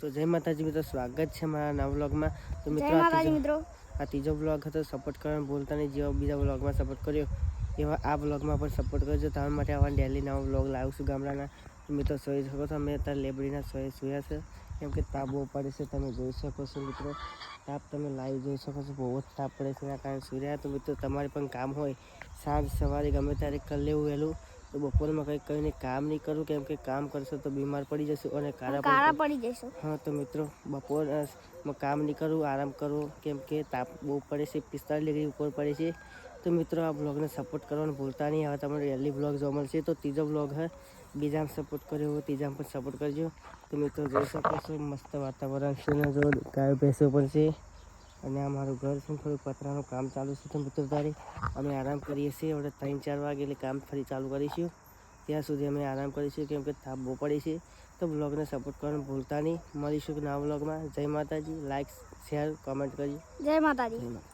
તો જય માતાજી મિત્રો સ્વાગત છે મારા નવા વ્લોગમાં. તો મિત્રો આ ત્રીજો- બ્લોગ વ્લોગ હતો સપોર્ટ કરવાનું ભૂલતા નહીં. જેવા બીજા વ્લોગમાં સપોર્ટ કર્યો એવા આ વ્લોગમાં પણ સપોર્ટ કરજો. તમારા માટે આવા ડેલી નવો વ્લોગ લાવું છું ગામડાના. મિત્રો સોઈ શકો છો અમે અત્યારે લેબડીના સોએ સુયા છે. કેમ કે તાપ બહુ પડે છે તમે જોઈ શકો છો મિત્રો. તાપ તમે લાઈવ જોઈ શકો છો બહુ જ તાપ પડે છે એના કારણે સૂર્યા. તો મિત્રો તમારે પણ કામ હોય સાંજ સવારે ગમે ત્યારે કરી લેવું વહેલું. તો બપોરમાં કંઈ કહીને કામ નહીં કરું કેમ કે કામ કરશો તો બીમાર પડી જશું અને કારા પણ પડી જઈશું હા તો મિત્રો બપોર કામ નહીં કરવું આરામ કરું કેમ કે તાપ બહુ પડે છે પિસ્તાળીસ ડિગ્રી ઉપર પડે છે. તો મિત્રો આ બ્લોગને સપોર્ટ કરવાનું ભૂલતા નહીં. હવે તમને ડેલી બ્લોગ જોવા મળશે. તો ત્રીજો બ્લોગ હે બીજામાં સપોર્ટ કર્યો હોય ત્રીજામાં પણ સપોર્ટ કરજો. તો મિત્રો જોઈ શકો છો મસ્ત વાતાવરણ છે ને જો ગાય ભેંસો પણ છે. અને અમારું ઘર છે થોડું પતરાનું કામ ચાલુ છે તો મિત્રો તારે અમે આરામ કરીએ છીએ. હવે ત્રણ ચાર વાગે એટલે કામ ફરી ચાલુ કરીશું. ત્યાં સુધી અમે આરામ કરીશું કેમ કે થાપ બહુ પડી છે. તો બ્લોગને સપોર્ટ કરવાનું ભૂલતા નહીં. મળીશું નવા બ્લોગમાં. જય માતાજી. લાઇક શેર કોમેન્ટ કરજો. જય માતાજી. જય માતા